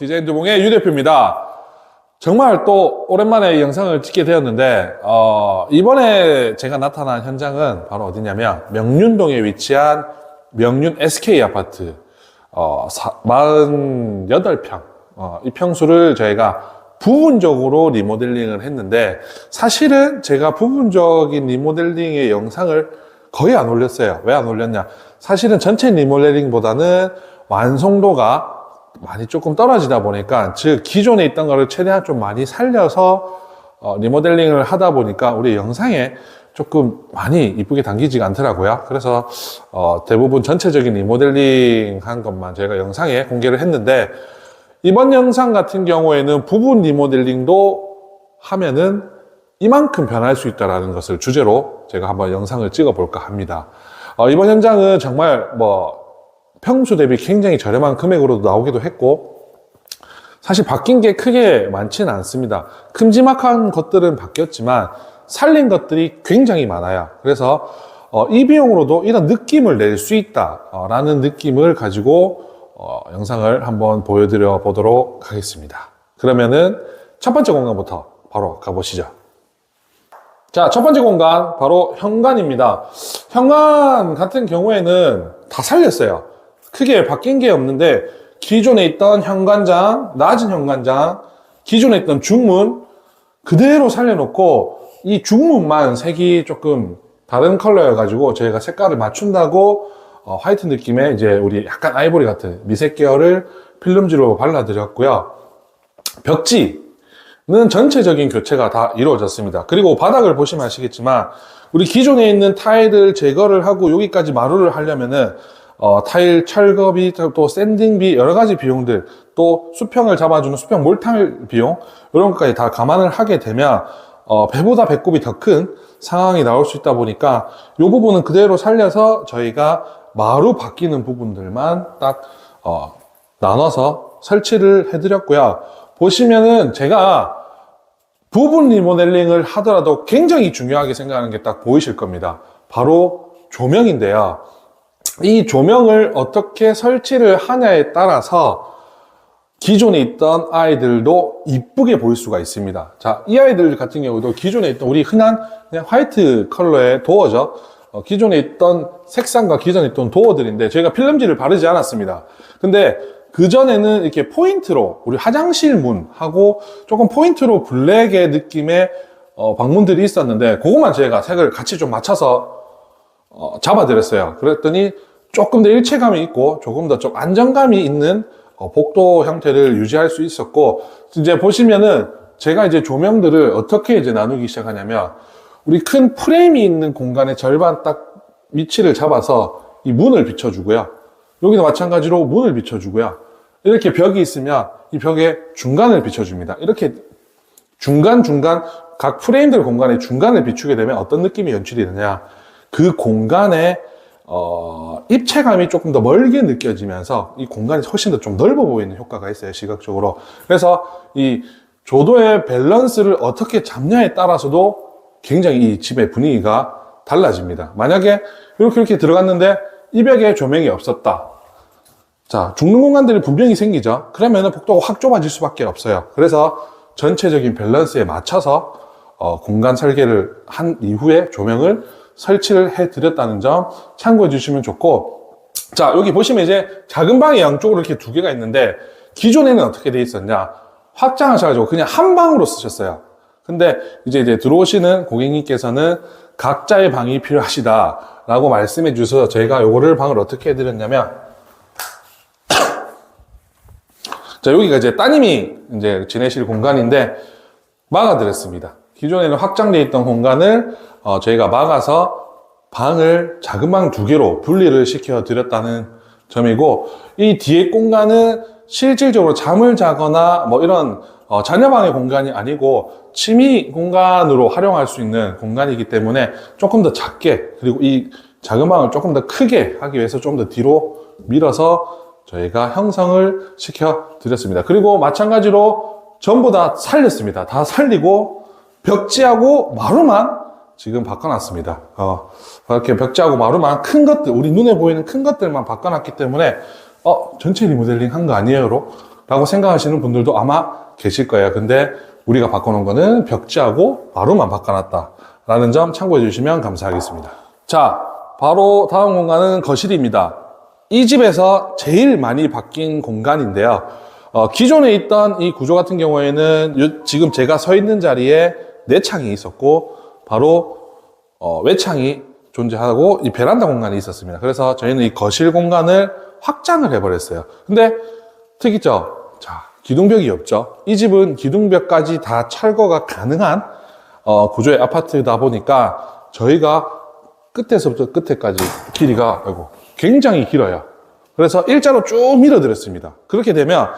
디자인 두봉의 유 대표입니다. 정말 또 오랜만에 이 영상을 찍게 되었는데 어, 이번에 제가 나타난 현장은 바로 어디냐면 명륜동에 위치한 명륜 SK 아파트 어, 48평 어, 이 평수를 저희가 부분적으로 리모델링을 했는데 사실은 제가 부분적인 리모델링의 영상을 거의 안 올렸어요. 왜 안 올렸냐? 사실은 전체 리모델링보다는 완성도가 많이 조금 떨어지다 보니까 즉 기존에 있던 거를 최대한 좀 많이 살려서 어, 리모델링을 하다 보니까 우리 영상에 조금 많이 이쁘게 담기지가 않더라고요. 그래서 어, 대부분 전체적인 리모델링 한 것만 제가 영상에 공개를 했는데 이번 영상 같은 경우에는 부분 리모델링도 하면은 이만큼 변할 수 있다는 것을 주제로 제가 한번 영상을 찍어 볼까 합니다. 어, 이번 현장은 정말 뭐 평수 대비 굉장히 저렴한 금액으로도 나오기도 했고 사실 바뀐 게 크게 많지는 않습니다. 큼지막한 것들은 바뀌었지만 살린 것들이 굉장히 많아요. 그래서 어, 이 비용으로도 이런 느낌을 낼 수 있다라는 느낌을 가지고 어, 영상을 한번 보여드려 보도록 하겠습니다. 그러면은 첫 번째 공간부터 바로 가보시죠. 자, 첫 번째 공간 바로 현관입니다. 현관 같은 경우에는 다 살렸어요. 크게 바뀐 게 없는데 기존에 있던 현관장, 낮은 현관장, 기존에 있던 중문 그대로 살려놓고 이 중문만 색이 조금 다른 컬러여가지고 저희가 색깔을 맞춘다고 어, 화이트 느낌의 이제 우리 약간 아이보리 같은 미색 계열을 필름지로 발라드렸고요. 벽지는 전체적인 교체가 다 이루어졌습니다. 그리고 바닥을 보시면 아시겠지만 우리 기존에 있는 타일을 제거를 하고 여기까지 마루를 하려면은 어, 타일 철거비, 또 샌딩비, 여러 가지 비용들, 또 수평을 잡아주는 수평 몰탈 비용, 이런 것까지 다 감안을 하게 되면, 어, 배보다 배꼽이 더 큰 상황이 나올 수 있다 보니까, 이 부분은 그대로 살려서 저희가 마루 바뀌는 부분들만 딱, 어, 나눠서 설치를 해드렸고요. 보시면은 제가 부분 리모델링을 하더라도 굉장히 중요하게 생각하는 게 딱 보이실 겁니다. 바로 조명인데요. 이 조명을 어떻게 설치를 하냐에 따라서 기존에 있던 아이들도 이쁘게 보일 수가 있습니다. 자, 이 아이들 같은 경우도 기존에 있던 우리 흔한 화이트 컬러의 도어죠. 어, 기존에 있던 색상과 기존에 있던 도어들인데 저희가 필름지를 바르지 않았습니다. 근데 그전에는 이렇게 포인트로 우리 화장실 문하고 조금 포인트로 블랙의 느낌의 어, 방문들이 있었는데 그것만 제가 색을 같이 좀 맞춰서 어, 잡아드렸어요. 그랬더니 조금 더 일체감이 있고 조금 더 좀 안정감이 있는 어, 복도 형태를 유지할 수 있었고 이제 보시면은 제가 이제 조명들을 어떻게 이제 나누기 시작하냐면 우리 큰 프레임이 있는 공간의 절반 딱 위치를 잡아서 이 문을 비춰주고요. 여기도 마찬가지로 문을 비춰주고요. 이렇게 벽이 있으면 이 벽의 중간을 비춰줍니다. 이렇게 중간중간 각 프레임들 공간의 중간을 비추게 되면 어떤 느낌이 연출이 되냐. 그 공간에 어, 입체감이 조금 더 멀게 느껴지면서 이 공간이 훨씬 더 좀 넓어 보이는 효과가 있어요, 시각적으로. 그래서 이 조도의 밸런스를 어떻게 잡냐에 따라서도 굉장히 이 집의 분위기가 달라집니다. 만약에 이렇게 이렇게 들어갔는데 이 벽에 조명이 없었다. 자, 죽는 공간들이 분명히 생기죠. 그러면 복도가 확 좁아질 수밖에 없어요. 그래서 전체적인 밸런스에 맞춰서 어, 공간 설계를 한 이후에 조명을 설치를 해 드렸다는 점 참고해 주시면 좋고. 자 여기 보시면 이제 작은 방이 양쪽으로 이렇게 두 개가 있는데 기존에는 어떻게 돼 있었냐? 확장하셔가지고 그냥 한 방으로 쓰셨어요. 근데 이제 이제 들어오시는 고객님께서는 각자의 방이 필요하시다 라고 말씀해 주셔서 저희가 요거를 방을 어떻게 해드렸냐면 자 여기가 이제 따님이 이제 지내실 공간인데 막아드렸습니다 기존에는 확장되어 있던 공간을 어, 저희가 막아서 방을 작은 방 두 개로 분리를 시켜 드렸다는 점이고 이 뒤에 공간은 실질적으로 잠을 자거나 뭐 이런 어, 자녀방의 공간이 아니고 취미 공간으로 활용할 수 있는 공간이기 때문에 조금 더 작게 그리고 이 작은 방을 조금 더 크게 하기 위해서 좀 더 뒤로 밀어서 저희가 형성을 시켜 드렸습니다. 그리고 마찬가지로 전부 다 살렸습니다. 다 살리고 벽지하고 마루만 지금 바꿔놨습니다. 어, 이렇게 벽지하고 마루만 큰 것들, 우리 눈에 보이는 큰 것들만 바꿔놨기 때문에, 어, 전체 리모델링 한 거 아니에요?로 라고 생각하시는 분들도 아마 계실 거예요. 근데 우리가 바꿔놓은 거는 벽지하고 마루만 바꿔놨다. 라는 점 참고해 주시면 감사하겠습니다. 자, 바로 다음 공간은 거실입니다. 이 집에서 제일 많이 바뀐 공간인데요. 어, 기존에 있던 이 구조 같은 경우에는 요- 지금 제가 서 있는 자리에 내창이 있었고 바로 어, 외창이 존재하고 이 베란다 공간이 있었습니다. 그래서 저희는 이 거실 공간을 확장을 해버렸어요. 근데 특이점, 자 기둥벽이 없죠. 이 집은 기둥벽까지 다 철거가 가능한 어, 구조의 아파트다 보니까 저희가 끝에서부터 끝에까지 길이가 아이고, 굉장히 길어요. 그래서 일자로 쭉 밀어드렸습니다. 그렇게 되면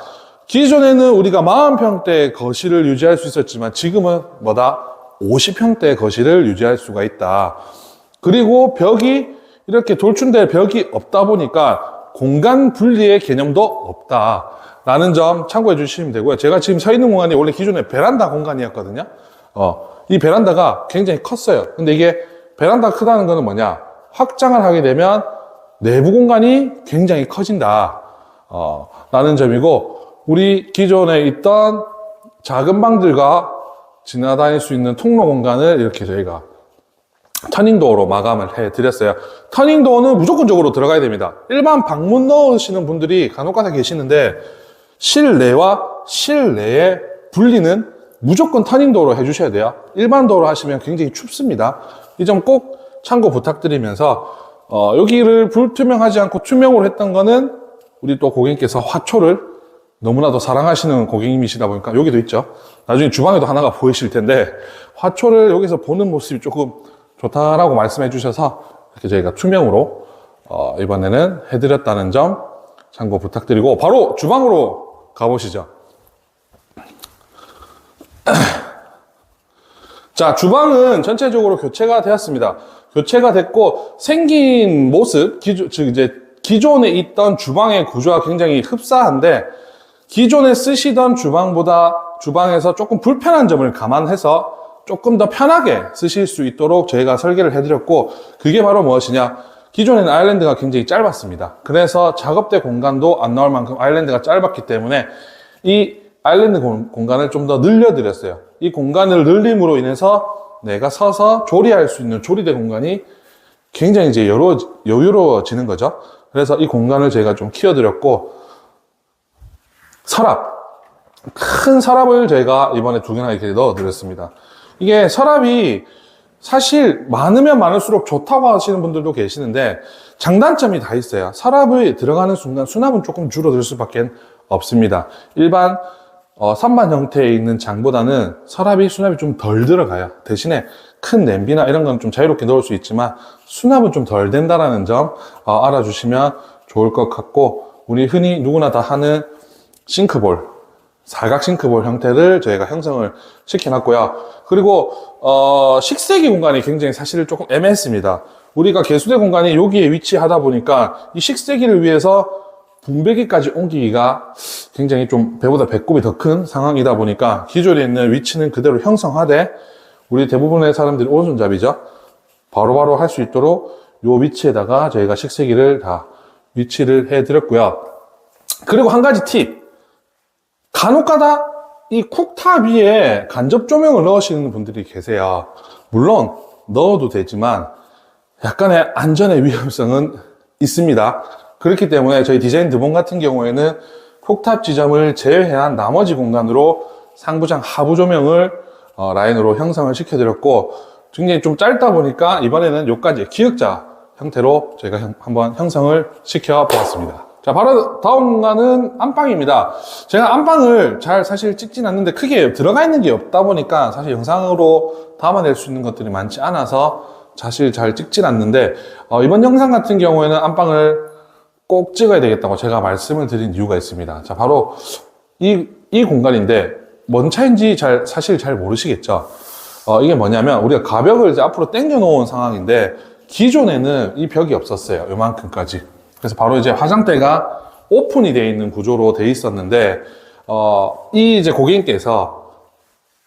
기존에는 우리가 40평대 거실을 유지할 수 있었지만 지금은 뭐다? 50평대 거실을 유지할 수가 있다. 그리고 벽이 이렇게 돌춘대 벽이 없다 보니까 공간 분리의 개념도 없다. 라는 점 참고해 주시면 되고요. 제가 지금 서 있는 공간이 원래 기존에 베란다 공간이었거든요. 어, 이 베란다가 굉장히 컸어요. 근데 이게 베란다가 크다는 거는 뭐냐? 확장을 하게 되면 내부 공간이 굉장히 커진다. 어, 라는 점이고, 우리 기존에 있던 작은 방들과 지나다닐 수 있는 통로 공간을 이렇게 저희가 터닝도어로 마감을 해드렸어요. 터닝도어는 무조건적으로 들어가야 됩니다. 일반 방문 넣으시는 분들이 간혹가다 계시는데 실내와 실내의 분리는 무조건 터닝도어로 해주셔야 돼요. 일반 도어로 하시면 굉장히 춥습니다. 이 점 꼭 참고 부탁드리면서 어, 여기를 불투명하지 않고 투명으로 했던 거는 우리 또 고객님께서 화초를 너무나도 사랑하시는 고객님이시다 보니까 여기도 있죠. 나중에 주방에도 하나가 보이실 텐데 화초를 여기서 보는 모습이 조금 좋다라고 말씀해 주셔서 이렇게 저희가 투명으로 어, 이번에는 해드렸다는 점 참고 부탁드리고 바로 주방으로 가보시죠. 자, 주방은 전체적으로 교체가 되었습니다. 교체가 됐고 생긴 모습, 기존, 즉 이제 기존에 있던 주방의 구조와 굉장히 흡사한데 기존에 쓰시던 주방보다 주방에서 조금 불편한 점을 감안해서 조금 더 편하게 쓰실 수 있도록 저희가 설계를 해드렸고 그게 바로 무엇이냐? 기존에는 아일랜드가 굉장히 짧았습니다. 그래서 작업대 공간도 안 나올 만큼 아일랜드가 짧았기 때문에 이 아일랜드 공- 공간을 좀 더 늘려드렸어요. 이 공간을 늘림으로 인해서 내가 서서 조리할 수 있는 조리대 공간이 굉장히 이제 여유로워지는 거죠. 그래서 이 공간을 제가 좀 키워드렸고 서랍 큰 서랍을 저희가 이번에 두 개나 이렇게 넣어드렸습니다. 이게 서랍이 사실 많으면 많을수록 좋다고 하시는 분들도 계시는데 장단점이 다 있어요. 서랍을 들어가는 순간 수납은 조금 줄어들 수밖에 없습니다. 일반 어, 선반 형태에 있는 장보다는 서랍이 수납이 좀 덜 들어가요. 대신에 큰 냄비나 이런 건 좀 자유롭게 넣을 수 있지만 수납은 좀 덜 된다라는 점 어, 알아주시면 좋을 것 같고 우리 흔히 누구나 다 하는 싱크볼 사각 싱크볼 형태를 저희가 형성을 시켜놨고요. 그리고 어, 식세기 공간이 굉장히 사실 조금 애매했습니다. 우리가 개수대 공간이 여기에 위치하다 보니까 이 식세기를 위해서 분배기까지 옮기기가 굉장히 좀 배보다 배꼽이 더 큰 상황이다 보니까 기존에 있는 위치는 그대로 형성하되 우리 대부분의 사람들이 오른손잡이죠. 바로바로 할 수 있도록 요 위치에다가 저희가 식세기를 다 위치를 해드렸고요. 그리고 한 가지 팁. 간혹가다 이 쿡탑 위에 간접 조명을 넣으시는 분들이 계세요. 물론 넣어도 되지만 약간의 안전의 위험성은 있습니다. 그렇기 때문에 저희 디자인 드본 같은 경우에는 쿡탑 지점을 제외한 나머지 공간으로 상부장 하부 조명을 어, 라인으로 형성을 시켜드렸고 굉장히 좀 짧다 보니까 이번에는 여기까지 기역자 형태로 저희가 형- 한번 형성을 시켜보았습니다. 자, 바로 다음 공간은 안방입니다. 제가 안방을 잘 사실 찍진 않는데 크게 들어가 있는 게 없다 보니까 사실 영상으로 담아낼 수 있는 것들이 많지 않아서 사실 잘 찍진 않는데 어, 이번 영상 같은 경우에는 안방을 꼭 찍어야 되겠다고 제가 말씀을 드린 이유가 있습니다. 자, 바로 이, 이 공간인데 뭔 차인지 잘, 사실 잘 모르시겠죠? 어, 이게 뭐냐면 우리가 가벽을 이제 앞으로 당겨 놓은 상황인데 기존에는 이 벽이 없었어요. 요만큼까지. 그래서 바로 이제 화장대가 오픈이 되어 있는 구조로 되어 있었는데, 어, 이 이제 고객님께서,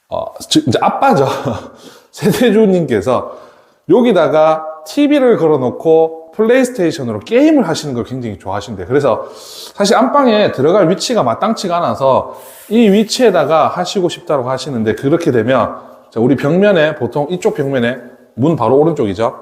어, 즉, 이제 아빠죠. 세대주님께서 여기다가 TV를 걸어놓고 플레이스테이션으로 게임을 하시는 걸 굉장히 좋아하신대. 그래서 사실 안방에 들어갈 위치가 마땅치가 않아서 이 위치에다가 하시고 싶다고 하시는데 그렇게 되면 자, 우리 벽면에 보통 이쪽 벽면에 문 바로 오른쪽이죠.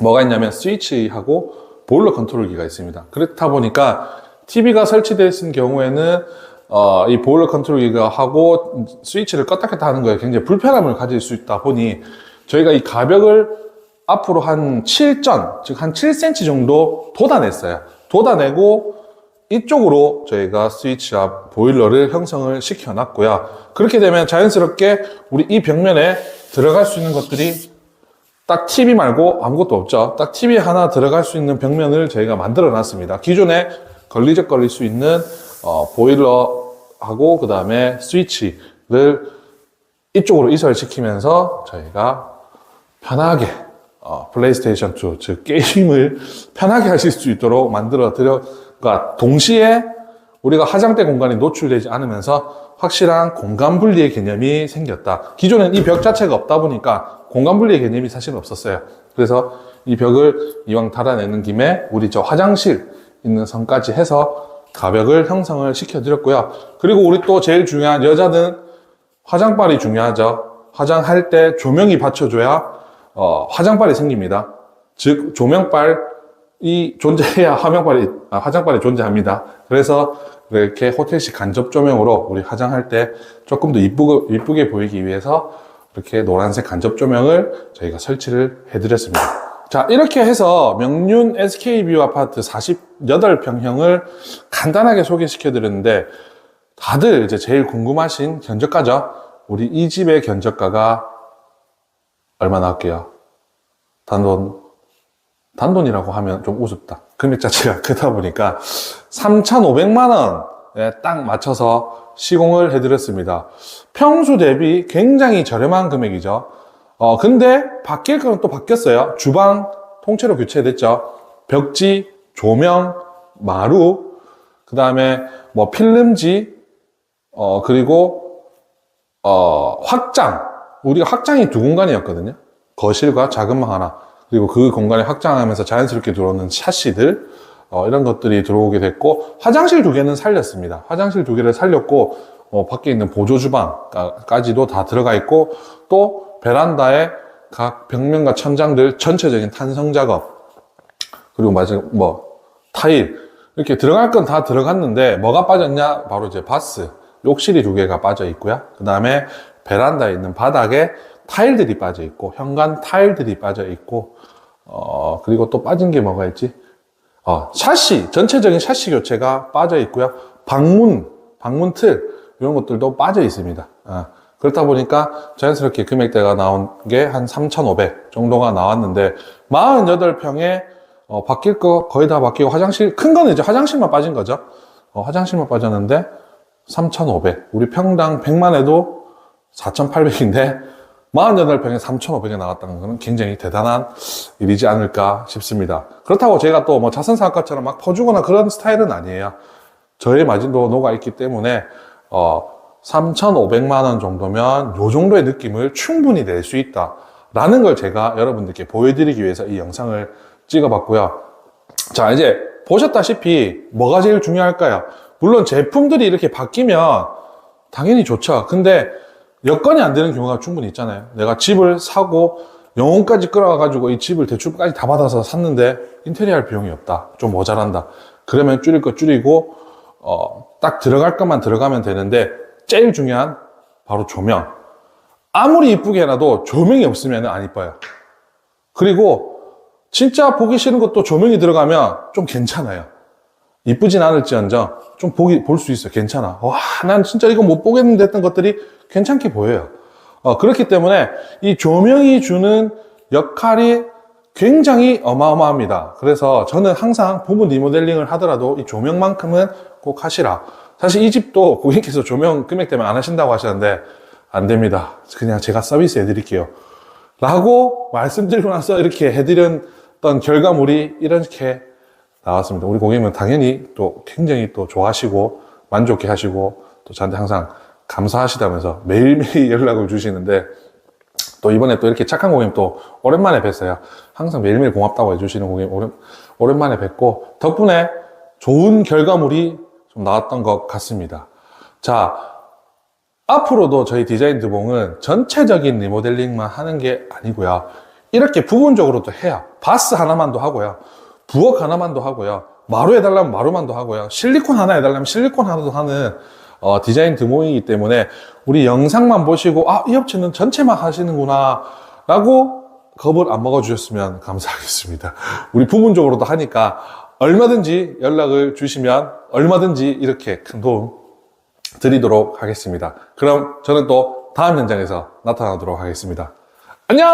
뭐가 있냐면 스위치하고 보일러 컨트롤기가 있습니다. 그렇다 보니까 TV가 설치되어 있는 경우에는 어, 이 보일러 컨트롤기가 하고 스위치를 껐다 켰다 하는 거에 굉장히 불편함을 가질 수 있다 보니 저희가 이 가벽을 앞으로 한 7전, 즉 한 7cm 정도 돋아냈어요. 돋아내고 이쪽으로 저희가 스위치와 보일러를 형성을 시켜놨고요. 그렇게 되면 자연스럽게 우리 이 벽면에 들어갈 수 있는 것들이 딱 TV 말고 아무것도 없죠. 딱 TV 하나 들어갈 수 있는 벽면을 저희가 만들어 놨습니다. 기존에 걸리적거릴 수 있는 어, 보일러하고 그 다음에 스위치를 이쪽으로 이설시키면서 저희가 편하게 어, 플레이스테이션 2, 즉 게임을 편하게 하실 수 있도록 만들어 드려, 그러니까 동시에 우리가 화장대 공간이 노출되지 않으면서 확실한 공간 분리의 개념이 생겼다. 기존엔 이 벽 자체가 없다 보니까 공간 분리의 개념이 사실 없었어요. 그래서 이 벽을 이왕 달아내는 김에 우리 저 화장실 있는 선까지 해서 가벽을 형성을 시켜드렸고요. 그리고 우리 또 제일 중요한 여자는 화장발이 중요하죠. 화장할 때 조명이 받쳐줘야 어, 화장발이 생깁니다. 즉 조명발 이 존재해야 화명발이 아, 화장발이 존재합니다. 그래서 이렇게 호텔식 간접 조명으로 우리 화장할 때 조금 더 이쁘게, 이쁘게 보이기 위해서 이렇게 노란색 간접 조명을 저희가 설치를 해드렸습니다. 자, 이렇게 해서 명륜 SK뷰 아파트 48평형을 간단하게 소개시켜 드렸는데 다들 이제 제일 궁금하신 견적가죠? 우리 이 집의 견적가가 얼마 나올게요? 단돈, 단돈이라고 하면 좀 우습다. 금액 자체가 크다 보니까 3,500만 원에 딱 맞춰서 시공을 해드렸습니다. 평수 대비 굉장히 저렴한 금액이죠. 어, 근데 바뀔 건 또 바뀌었어요. 주방 통째로 교체됐죠. 벽지, 조명, 마루, 그 다음에 뭐 필름지, 어, 그리고, 어, 확장. 우리가 확장이 두 공간이었거든요. 거실과 작은 방 하나. 그리고 그 공간을 확장하면서 자연스럽게 들어오는 샤시들, 어, 이런 것들이 들어오게 됐고, 화장실 두 개는 살렸습니다. 화장실 두 개를 살렸고, 어, 밖에 있는 보조 주방까지도 다 들어가 있고, 또 베란다에 각 벽면과 천장들 전체적인 탄성 작업, 그리고 마지막 뭐 타일 이렇게 들어갈 건 다 들어갔는데 뭐가 빠졌냐? 바로 이제 바스, 욕실이 두 개가 빠져 있고요. 그 다음에 베란다에 있는 바닥에 타일들이 빠져 있고 현관 타일들이 빠져 있고 어 그리고 또 빠진 게 뭐가 있지? 어 샤시 전체적인 샤시 교체가 빠져 있고요. 방문 방문 틀 이런 것들도 빠져 있습니다. 어, 그렇다 보니까 자연스럽게 금액대가 나온 게 한 3,500 정도가 나왔는데 48평에 어, 바뀔 거 거의 다 바뀌고 화장실 큰 거는 이제 화장실만 빠진 거죠. 어, 화장실만 빠졌는데 3,500 우리 평당 100만 해도 4,800인데 48평에 3,500에 나왔다는 것은 굉장히 대단한 일이지 않을까 싶습니다. 그렇다고 제가 또 뭐 자선사업가처럼 막 퍼주거나 그런 스타일은 아니에요. 저의 마진도 녹아 있기 때문에 어, 3,500만 원 정도면 요 정도의 느낌을 충분히 낼 수 있다. 라는 걸 제가 여러분들께 보여드리기 위해서 이 영상을 찍어봤고요. 자, 이제 보셨다시피 뭐가 제일 중요할까요? 물론 제품들이 이렇게 바뀌면 당연히 좋죠. 근데 여건이 안 되는 경우가 충분히 있잖아요. 내가 집을 사고 영혼까지 끌어가가지고 이 집을 대출까지 다 받아서 샀는데 인테리어 할 비용이 없다. 좀 모자란다. 그러면 줄일 거 줄이고, 어, 딱 들어갈 것만 들어가면 되는데 제일 중요한 바로 조명. 아무리 이쁘게 해놔도 조명이 없으면 안 이뻐요. 그리고 진짜 보기 싫은 것도 조명이 들어가면 좀 괜찮아요. 이쁘진 않을지언정 좀 보기 볼 수 있어요. 괜찮아. 와, 난 진짜 이거 못 보겠는데 했던 것들이 괜찮게 보여요. 어, 그렇기 때문에 이 조명이 주는 역할이 굉장히 어마어마합니다. 그래서 저는 항상 부분 리모델링을 하더라도 이 조명만큼은 꼭 하시라. 사실 이 집도 고객께서 조명 금액 때문에 안 하신다고 하셨는데 안 됩니다. 그냥 제가 서비스 해드릴게요. 라고 말씀드리고 나서 이렇게 해드렸던 결과물이 이렇게 나왔습니다. 우리 고객님은 당연히 또 굉장히 또 좋아하시고 만족해 하시고 또 저한테 항상 감사하시다면서 매일매일 연락을 주시는데 또 이번에 또 이렇게 착한 고객님 또 오랜만에 뵀어요. 항상 매일매일 고맙다고 해주시는 고객님 오랜, 오랜만에 뵙고 덕분에 좋은 결과물이 좀 나왔던 것 같습니다. 자, 앞으로도 저희 디자인 드봉은 전체적인 리모델링만 하는 게 아니고요. 이렇게 부분적으로도 해요. 바스 하나만도 하고요. 부엌 하나만도 하고요. 마루 해달라면 마루만도 하고요. 실리콘 하나 해달라면 실리콘 하나도 하는 어, 디자인 드모이기 때문에 우리 영상만 보시고 아, 이 업체는 전체만 하시는구나 라고 겁을 안 먹어주셨으면 감사하겠습니다. 우리 부분적으로도 하니까 얼마든지 연락을 주시면 얼마든지 이렇게 큰 도움 드리도록 하겠습니다. 그럼 저는 또 다음 현장에서 나타나도록 하겠습니다. 안녕!